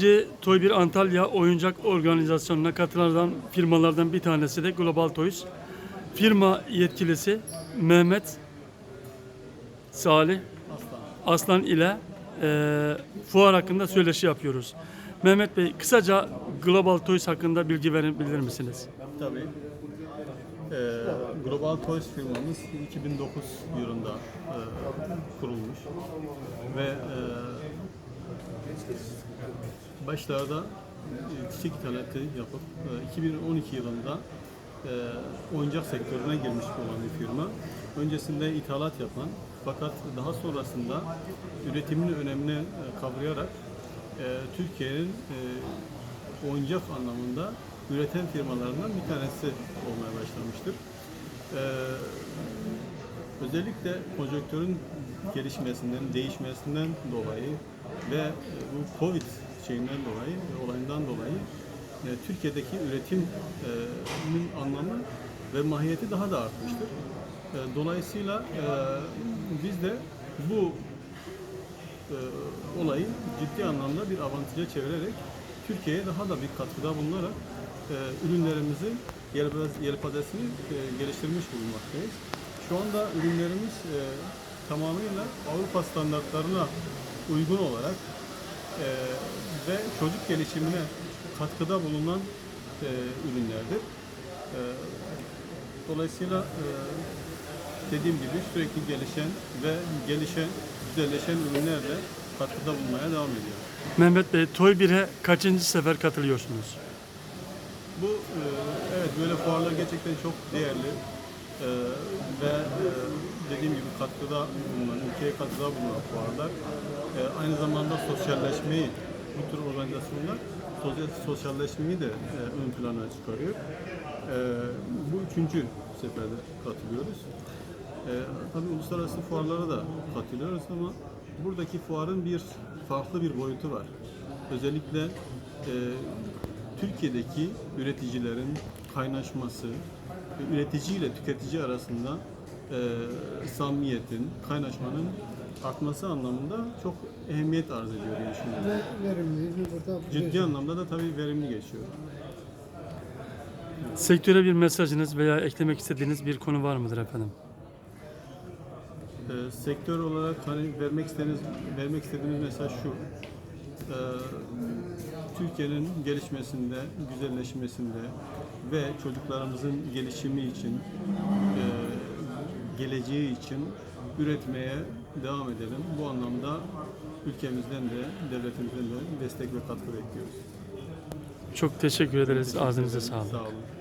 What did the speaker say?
Önce Toy 1 Antalya oyuncak organizasyonuna katılan firmalardan bir tanesi de Global Toys. Firma yetkilisi Mehmet Salih Aslan ile e, fuar hakkında söyleşi yapıyoruz. Mehmet Bey kısaca Global Toys hakkında bilgi verebilir misiniz? Tabii. Ee, Global Toys firmamız 2009 yılında e, kurulmuş ve e, başlarda e, çiçek ithalatı yapıp e, 2012 yılında e, oyuncak sektörüne girmiş olan bir firma. Öncesinde ithalat yapan fakat daha sonrasında üretimin önemini e, kavrayarak e, Türkiye'nin e, oyuncak anlamında üreten firmalarından bir tanesi olmaya başlamıştır. Özellikle konjonktürün gelişmesinden, değişmesinden dolayı ve e, bu Covid şeyinden dolayı, olayından dolayı e, Türkiye'deki üretimin anlamı ve mahiyeti daha da artmıştır. E, Dolayısıyla e, biz de bu e, olayı ciddi anlamda bir avantaja çevirerek Türkiye'ye daha da bir katkıda bulunarak e, ürünlerimizin yelpaz- yelpazesini e, geliştirmiş bulunmaktayız. Şu anda ürünlerimiz e, tamamıyla Avrupa standartlarına uygun olarak e, ve çocuk gelişimine katkıda bulunan e, ürünlerdir. E, dolayısıyla e, dediğim gibi sürekli gelişen ve gelişen, güzelleşen ürünlerle katkıda bulunmaya devam ediyor. Mehmet Bey Toy 1'e kaçıncı sefer katılıyorsunuz? Bu e, evet böyle fuarlar gerçekten çok değerli E, ve e, dediğim gibi katkıda bulunan, ülkeye katkıda bulunan fuarlar. E, aynı zamanda sosyalleşmeyi, bu tür organizasyonlar sosyal, sosyalleşmeyi de e, ön plana çıkarıyor. E, bu üçüncü seferde katılıyoruz. E, tabii uluslararası fuarlara da katılıyoruz ama buradaki fuarın bir farklı bir boyutu var. Özellikle e, Türkiye'deki üreticilerin kaynaşması, üretici ile tüketici arasında e, samimiyetin, kaynaşmanın artması anlamında çok ehemmiyet arz ediyor diye düşünüyorum. Ve verimliliğini burada Ciddi anlamda da tabii verimli geçiyor. Sektöre bir mesajınız veya eklemek istediğiniz bir konu var mıdır efendim? Ee, sektör olarak hani vermek istediğimiz vermek istediğimiz mesaj şu. Ee, Türkiye'nin gelişmesinde, güzelleşmesinde ve çocuklarımızın gelişimi için, e, geleceği için üretmeye devam edelim. Bu anlamda ülkemizden de, devletimizden de destek ve katkı bekliyoruz. Çok teşekkür ederiz. Ağzınıza sağlık. Sağ olun.